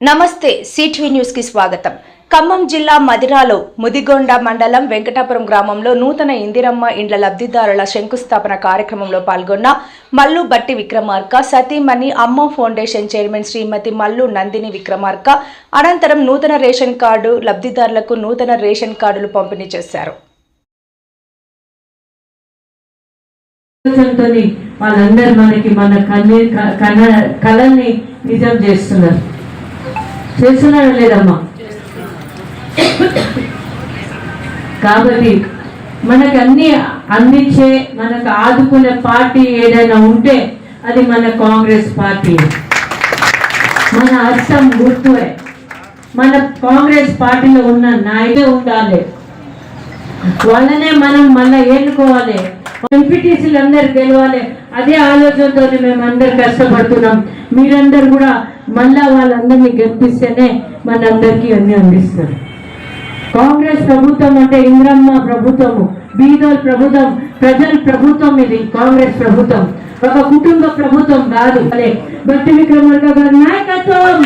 నమస్తే సిటీవీ న్యూస్కి స్వాగతం. ఖమ్మం జిల్లా మదిరాలో ముదిగొండ మండలం వెంకటాపురం గ్రామంలో నూతన ఇందిరమ్మ ఇండ్ల లబ్ధిదారుల శంకుస్థాపన కార్యక్రమంలో పాల్గొన్న మల్లు బట్టి విక్రమార్క సతీమణి అమ్మ ఫౌండేషన్ చైర్మన్ శ్రీమతి మల్లు నందిని విక్రమార్క అనంతరం నూతన రేషన్ కార్డు లబ్ధిదారులకు నూతన రేషన్ కార్డులు పంపిణీ చేశారు. వాళ్ళందరూ మనకి మన కన్నే నిజం చేస్తున్నారు. చేస్తున్నాడా లేదమ్మా? కాబట్టి మనకు అన్ని అందించే మనకు ఆదుకునే పార్టీ ఏదైనా ఉంటే అది మన కాంగ్రెస్ పార్టీ. మన అర్థం గుర్తువే. మన కాంగ్రెస్ పార్టీలో ఉన్న నాయకే ఉండాలి. వాళ్ళనే మనం మళ్ళీ ఏనుకోవాలి ఎంపీటీసీలు అందరు గెలవాలి. అదే ఆలోచనతో మేము అందరు కష్టపడుతున్నాం. మీరందరూ కూడా మళ్ళా వాళ్ళందరినీ గెలిపిస్తేనే మనందరికీ అన్ని అందిస్తారు. కాంగ్రెస్ ప్రభుత్వం అంటే ఇంద్రమ్మ ప్రభుత్వము బీదోల్ ప్రభుత్వం ప్రజల ప్రభుత్వం ఇది కాంగ్రెస్ ప్రభుత్వం. ఒక కుటుంబ ప్రభుత్వం కాదు. అదే భక్తి విక్రమార్క విక్రమార్క గారి నాయకత్వం.